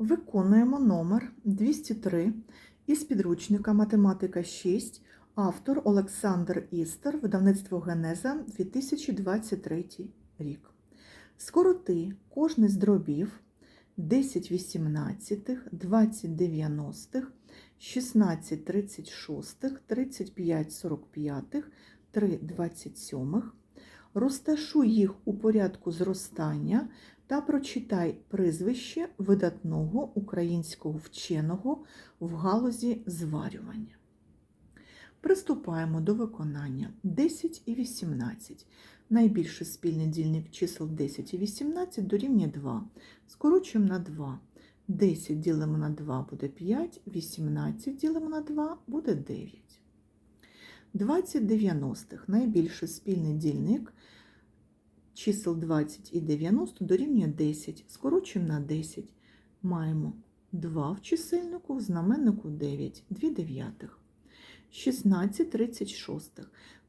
Виконуємо номер 203 із підручника Математика 6, автор Олександр Істер, видавництво Генеза 2023 рік. Скороти кожний з дробів 10 вісімнадцятих, 20 дев'яностих, 16 тридцять шостих, 35 сорок п'ятих, 3 двадцять сьомих. Розташуй їх у порядку зростання та прочитай прізвище видатного українського вченого в галузі зварювання. Приступаємо до виконання 10 і 18. Найбільший спільний дільник чисел 10 і 18 дорівнює 2. Скорочуємо на 2. 10 ділимо на 2 буде 5, 18 ділимо на 2 буде 9. 20 дев'яностих. Найбільший спільний дільник чисел 20 і 90 дорівнює 10. Скорочуємо на 10. Маємо 2 в чисельнику, в знаменнику 9, 2 дев'ятих. 16 36.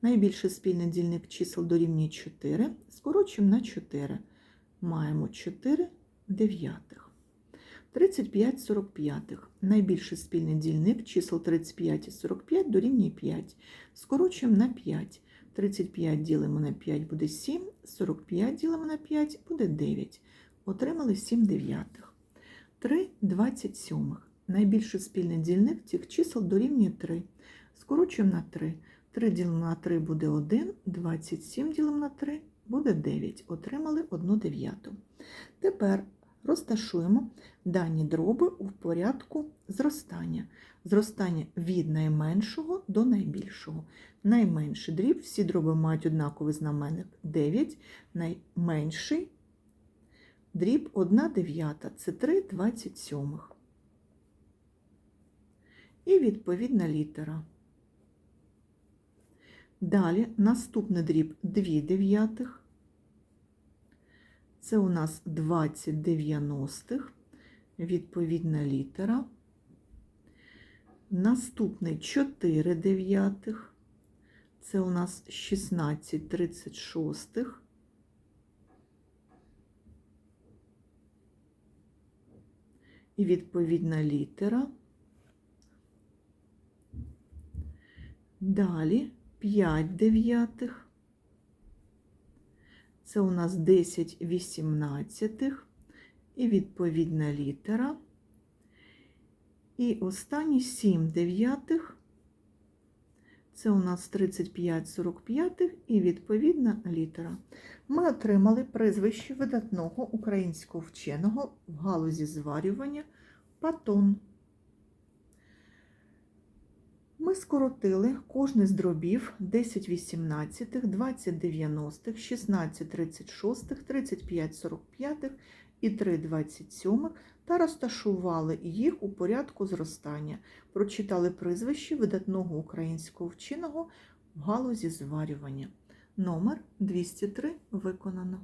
Найбільший спільний дільник чисел дорівнює 4. Скорочуємо на 4. Маємо 4 дев'ятих. 35 45. Найбільший спільний дільник чисел 35 і 45 дорівнює 5. Скорочуємо на 5. 35 ділимо на 5 буде 7, 45 ділимо на 5 буде 9. Отримали 7 дев'ятих. 3 27. Найбільший спільний дільник цих чисел дорівнює 3. Скорочуємо на 3. 3 ділимо на 3 буде 1, 27 ділимо на 3 буде 9. Отримали 1 дев'яту. Тепер розташуємо дані дроби у порядку зростання. Зростання від найменшого до найбільшого. Найменший дріб, всі дроби мають однаковий знаменник 9, найменший дріб 1 дев'ята, це 3 27. І відповідна літера. Далі наступний дріб 2 дев'ятих. Це у нас 20 дев'яностих, відповідна літера. Наступний 4 дев'ятих. Це у нас 16 36. І відповідна літера. Далі 5 дев'ятих. Це у нас 10 вісімнадцятих і відповідна літера. І останні 7 дев'ятих. Це у нас 35 45 і відповідна літера. Ми отримали прізвище видатного українського вченого в галузі зварювання Патон. Ми скоротили кожний з дробів 10 18, 20 90, 16 36, 35 45 і 3 27 та розташували їх у порядку зростання. Прочитали прізвище видатного українського вченого в галузі зварювання. Номер 203 виконано.